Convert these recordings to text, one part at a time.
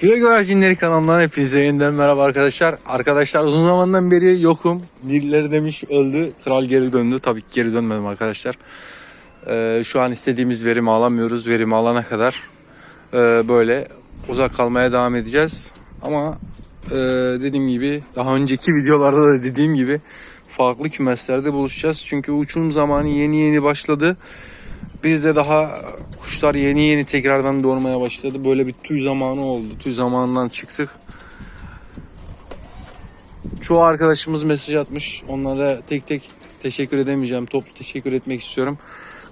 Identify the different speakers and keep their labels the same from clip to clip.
Speaker 1: Filo Güvercinleri kanalından hepinize yeniden merhaba arkadaşlar. Arkadaşlar uzun zamandan beri yokum. Birileri demiş öldü. Kral geri döndü. Tabii ki geri dönmedim arkadaşlar. Ee, şu an istediğimiz verimi alamıyoruz. Verimi alana kadar e, böyle uzak kalmaya devam edeceğiz. Ama e, dediğim gibi daha önceki videolarda da dediğim gibi farklı kümeslerde buluşacağız. Çünkü uçum zamanı yeni yeni başladı. Biz de daha kuşlar yeni yeni tekrardan doğurmaya başladı. Böyle bir tüy zamanı oldu. Tüy zamanından çıktık. Çoğu arkadaşımız mesaj atmış. Onlara tek tek teşekkür edemeyeceğim. Toplu teşekkür etmek istiyorum.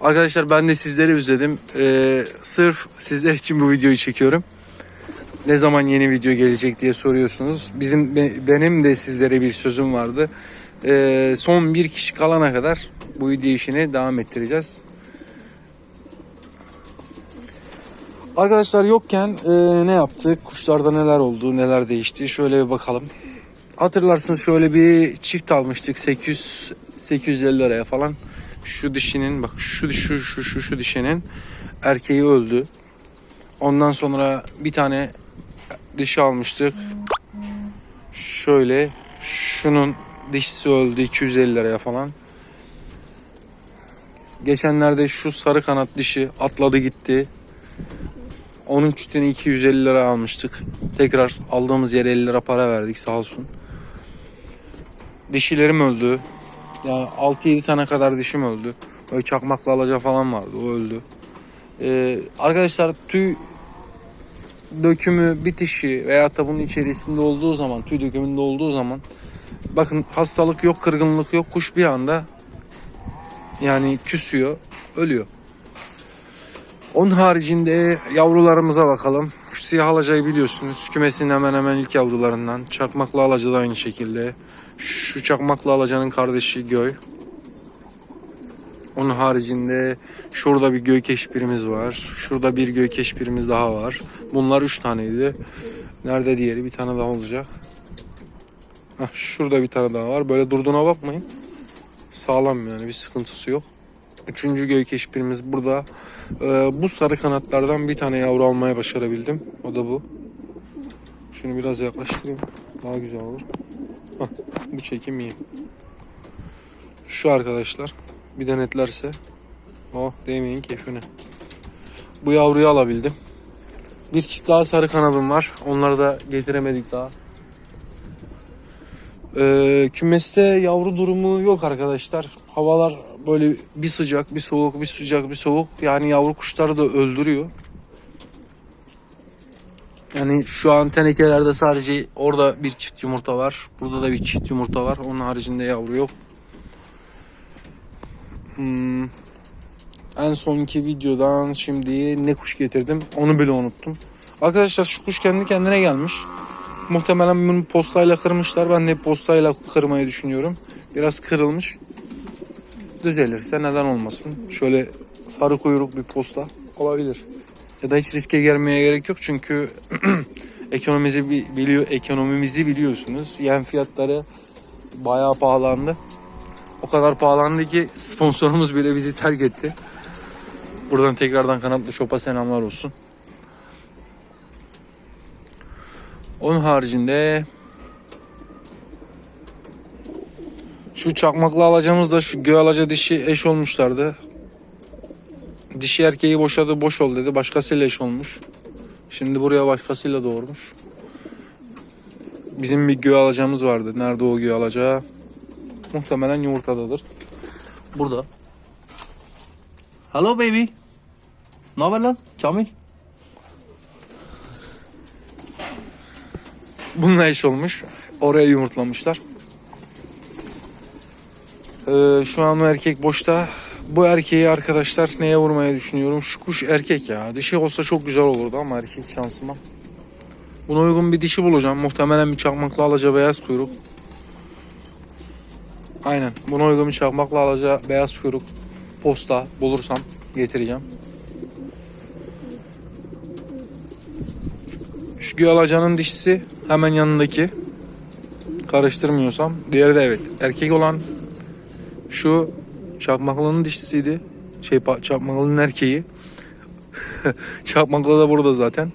Speaker 1: Arkadaşlar ben de sizleri özledim. Ee, sırf sizler için bu videoyu çekiyorum. Ne zaman yeni video gelecek diye soruyorsunuz. Bizim be- benim de sizlere bir sözüm vardı. Ee, son bir kişi kalana kadar bu video işini devam ettireceğiz. Arkadaşlar yokken e, ne yaptık? Kuşlarda neler oldu, neler değişti? Şöyle bir bakalım. Hatırlarsınız şöyle bir çift almıştık 800 850 liraya falan. Şu dişinin bak şu şu şu şu şu dişinin erkeği öldü. Ondan sonra bir tane dişi almıştık. Şöyle şunun dişisi öldü 250 liraya falan. Geçenlerde şu sarı kanat dişi atladı gitti. Onun çütünü 250 lira almıştık. Tekrar aldığımız yere 50 lira para verdik sağ olsun. Dişilerim öldü. Yani 6-7 tane kadar dişim öldü. Böyle çakmakla alaca falan vardı o öldü. Ee, arkadaşlar tüy dökümü bitişi veya da bunun içerisinde olduğu zaman tüy dökümünde olduğu zaman bakın hastalık yok kırgınlık yok kuş bir anda yani küsüyor ölüyor. Onun haricinde yavrularımıza bakalım. Şu siyah alacayı biliyorsunuz. Kümesin hemen hemen ilk yavrularından. Çakmaklı alaca da aynı şekilde. Şu çakmaklı alacanın kardeşi Göy. Onun haricinde şurada bir göy keşpirimiz var. Şurada bir göy keşpirimiz daha var. Bunlar üç taneydi. Nerede diğeri? Bir tane daha olacak. Heh, şurada bir tane daha var. Böyle durduğuna bakmayın. Sağlam yani bir sıkıntısı yok. Üçüncü göy keşpirimiz burada. Ee, bu sarı kanatlardan bir tane yavru almaya başarabildim. O da bu. Şunu biraz yaklaştırayım. Daha güzel olur. Hah, bu çekim iyi. Şu arkadaşlar. Bir denetlerse. Oh değmeyin keyfine. Bu yavruyu alabildim. Bir çift daha sarı kanadım var. Onları da getiremedik daha. Ee, kümeste yavru durumu yok arkadaşlar. Havalar böyle bir sıcak, bir soğuk, bir sıcak, bir soğuk. Yani yavru kuşları da öldürüyor. Yani şu an tenekelerde sadece orada bir çift yumurta var. Burada da bir çift yumurta var. Onun haricinde yavru yok. Hmm. En sonki videodan şimdi ne kuş getirdim onu bile unuttum. Arkadaşlar şu kuş kendi kendine gelmiş. Muhtemelen bunu postayla kırmışlar. Ben de postayla kırmayı düşünüyorum. Biraz kırılmış. Düzelirse neden olmasın. Şöyle sarı kuyruk bir posta olabilir. Ya da hiç riske gelmeye gerek yok çünkü ekonomimizi bi- biliyor ekonomimizi biliyorsunuz. Yem fiyatları bayağı pahalandı. O kadar pahalandı ki sponsorumuz bile bizi terk etti. Buradan tekrardan kanatlı şopa selamlar olsun. Onun haricinde şu çakmaklı alacağımız da şu göğe alaca dişi eş olmuşlardı. Dişi erkeği boşadı boş ol dedi. Başkasıyla eş olmuş. Şimdi buraya başkasıyla doğurmuş. Bizim bir göğe alacağımız vardı. Nerede o göğe alacağı? Muhtemelen yumurtadadır. Burada. Hello baby. Ne haber lan? Kamil. Bununla eş olmuş. Oraya yumurtlamışlar. Ee, şu an o erkek boşta. Bu erkeği arkadaşlar neye vurmaya düşünüyorum? Şu kuş erkek ya. Dişi olsa çok güzel olurdu ama erkek şansıma. Buna uygun bir dişi bulacağım. Muhtemelen bir çakmaklı alaca beyaz kuyruk. Aynen. Buna uygun bir çakmaklı alaca beyaz kuyruk posta bulursam getireceğim. Şu göğalacanın dişisi hemen yanındaki. Karıştırmıyorsam. Diğeri de evet. Erkek olan şu çakmaklının dişisiydi. Şey çakmaklının erkeği. Çakmaklı da burada zaten.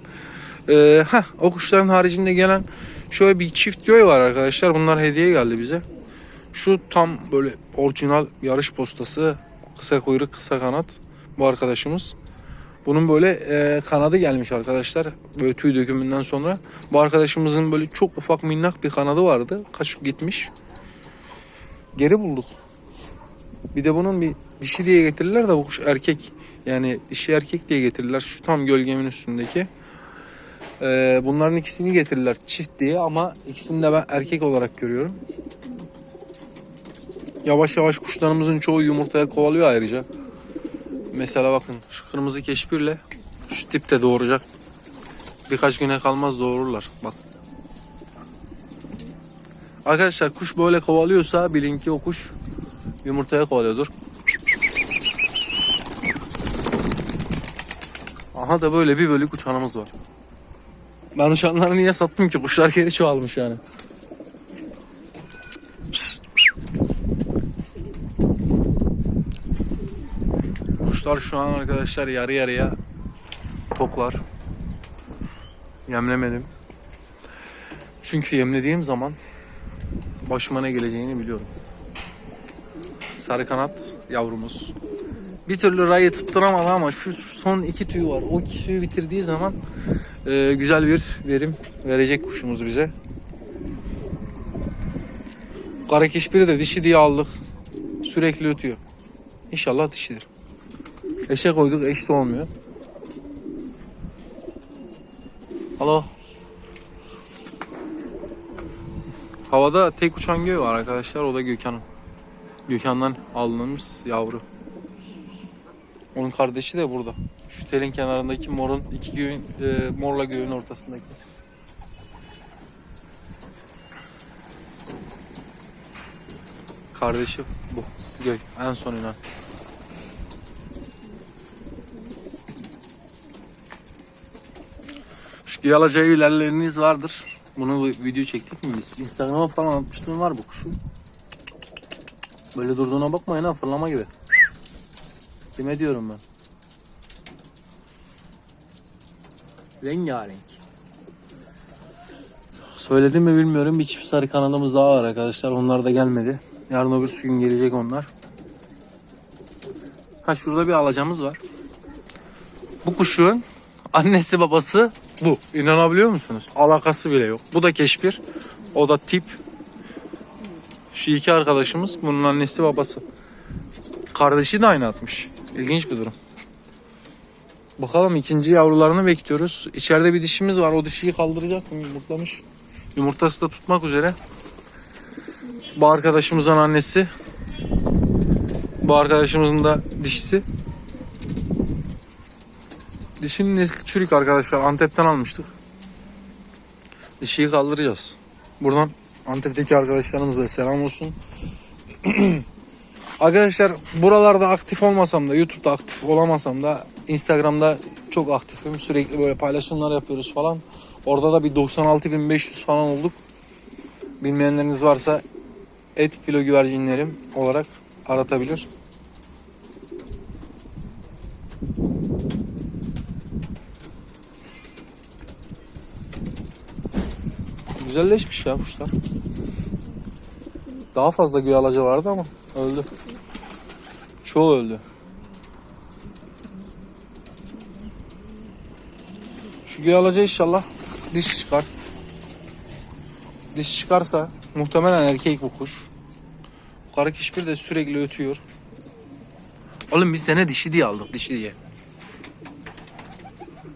Speaker 1: Ee, heh, o kuşların haricinde gelen şöyle bir çift göğe var arkadaşlar. Bunlar hediye geldi bize. Şu tam böyle orijinal yarış postası. Kısa kuyruk, kısa kanat. Bu arkadaşımız. Bunun böyle e, kanadı gelmiş arkadaşlar. Böyle tüy dökümünden sonra. Bu arkadaşımızın böyle çok ufak minnak bir kanadı vardı. Kaçıp gitmiş. Geri bulduk. Bir de bunun bir dişi diye getirirler de bu kuş erkek. Yani dişi erkek diye getirirler. Şu tam gölgemin üstündeki. Ee, bunların ikisini getirirler çift diye ama ikisini de ben erkek olarak görüyorum. Yavaş yavaş kuşlarımızın çoğu yumurtaya kovalıyor ayrıca. Mesela bakın şu kırmızı keşbirle şu tip de doğuracak. Birkaç güne kalmaz doğururlar. Bak. Arkadaşlar kuş böyle kovalıyorsa bilin ki o kuş yumurtaya kovalıyordur. Aha da böyle bir bölük uçanımız var. Ben uçanları niye sattım ki? Kuşlar geri çoğalmış yani. Kuşlar şu an arkadaşlar yarı yarıya toklar. Yemlemedim. Çünkü yemlediğim zaman başıma ne geleceğini biliyorum. Sarı kanat yavrumuz. Bir türlü rayı tutturamadı ama şu son iki tüy var. O iki tüyü bitirdiği zaman e, güzel bir verim verecek kuşumuz bize. Kara keşbiri de dişi diye aldık. Sürekli ötüyor. İnşallah dişidir. Eşe koyduk eş de olmuyor. Alo. Havada tek uçan göğe var arkadaşlar. O da Gökhan'ın. Gökhan'dan aldığımız yavru. Onun kardeşi de burada. Şu telin kenarındaki morun iki göğün, e, morla göğün ortasındaki. Kardeşi bu. Göy. En son inen. Şu Giyalaca ilerleriniz vardır. Bunu video çektik mi biz? Instagram'a falan atmışlığım var bu kuşu. Böyle durduğuna bakmayın ha fırlama gibi. Kime diyorum ben? Rengarenk. Söyledim mi bilmiyorum. Bir çift sarı kanalımız daha var arkadaşlar. Onlar da gelmedi. Yarın öbür gün gelecek onlar. Ha şurada bir alacağımız var. Bu kuşun annesi babası bu. İnanabiliyor musunuz? Alakası bile yok. Bu da keşbir. O da tip. Şu iki arkadaşımız. Bunun annesi babası. Kardeşi de aynı atmış. İlginç bir durum. Bakalım ikinci yavrularını bekliyoruz. İçeride bir dişimiz var. O dişiyi kaldıracak mı? Yumurtlamış. Yumurtası da tutmak üzere. Bu arkadaşımızın annesi. Bu arkadaşımızın da dişisi. Dişinin nesli çürük arkadaşlar. Antep'ten almıştık. Dişiyi kaldıracağız. Buradan Antep'teki arkadaşlarımıza selam olsun. Arkadaşlar buralarda aktif olmasam da YouTube'da aktif olamasam da Instagram'da çok aktifim. Sürekli böyle paylaşımlar yapıyoruz falan. Orada da bir 96.500 falan olduk. Bilmeyenleriniz varsa et filo güvercinlerim olarak aratabilir. Güzelleşmiş ya kuşlar. Daha fazla güyalaca vardı ama öldü. Çoğu öldü. Şu güyalaca inşallah diş çıkar. Diş çıkarsa muhtemelen erkek bu kuş. Bu kara keşbir de sürekli ötüyor. Oğlum biz sene dişi diye aldık dişi diye.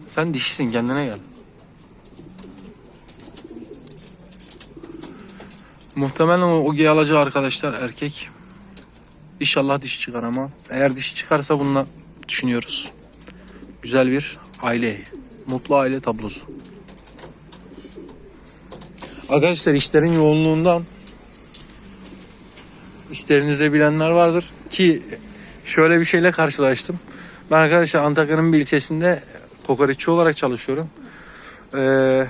Speaker 1: Sen dişisin kendine gel. Muhtemelen o, o giyalaca arkadaşlar erkek. İnşallah diş çıkar ama. Eğer diş çıkarsa bununla düşünüyoruz. Güzel bir aile. Mutlu aile tablosu. Arkadaşlar işlerin yoğunluğundan işlerinizde bilenler vardır ki şöyle bir şeyle karşılaştım. Ben arkadaşlar Antakya'nın bir ilçesinde kokoreççi olarak çalışıyorum. Ee,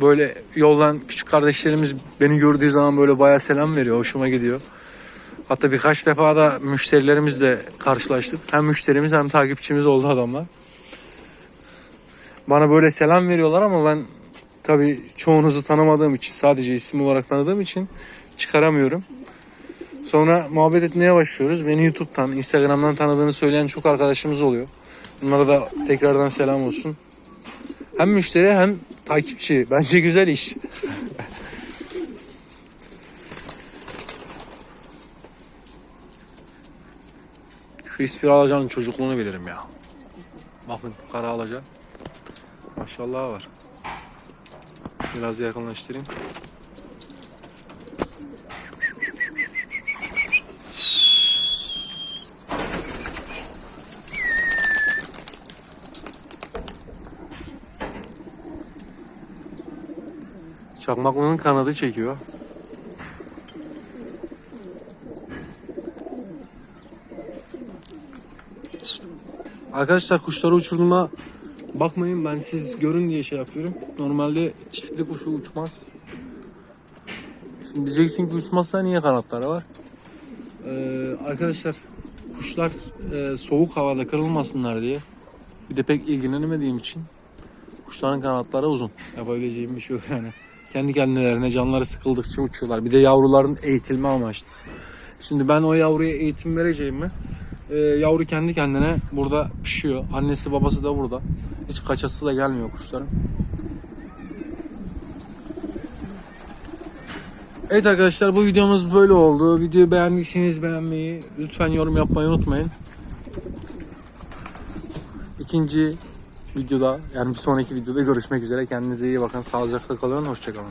Speaker 1: böyle yoldan küçük kardeşlerimiz beni gördüğü zaman böyle bayağı selam veriyor. Hoşuma gidiyor. Hatta birkaç defa da müşterilerimizle karşılaştık. Hem müşterimiz hem takipçimiz oldu adamlar. bana böyle selam veriyorlar ama ben tabii çoğunuzu tanımadığım için sadece isim olarak tanıdığım için çıkaramıyorum. Sonra muhabbet etmeye başlıyoruz. Beni YouTube'dan, Instagram'dan tanıdığını söyleyen çok arkadaşımız oluyor. Bunlara da tekrardan selam olsun. Hem müşteri hem takipçi. Bence güzel iş. Şu ispiri alacağın çocukluğunu bilirim ya. Bakın kara alacak. Maşallah var. Biraz yakınlaştırayım. Çakmaklının kanadı çekiyor. Arkadaşlar kuşları uçurduğuma bakmayın ben siz görün diye şey yapıyorum. Normalde çiftli kuşu uçmaz. Şimdi diyeceksin ki uçmazsa niye kanatları var? Ee, arkadaşlar kuşlar e, soğuk havada kırılmasınlar diye bir de pek ilgilenemediğim için kuşların kanatları uzun. Yapabileceğim bir şey yok yani. Kendi kendilerine canları sıkıldıkça uçuyorlar. Bir de yavruların eğitilme amaçlı. Şimdi ben o yavruya eğitim vereceğim mi? Ee, yavru kendi kendine burada pişiyor. Annesi babası da burada. Hiç kaçası da gelmiyor kuşların. Evet arkadaşlar bu videomuz böyle oldu. Videoyu beğendiyseniz beğenmeyi, lütfen yorum yapmayı unutmayın. İkinci videoda yani bir sonraki videoda görüşmek üzere. Kendinize iyi bakın. Sağlıcakla kalın. Hoşçakalın.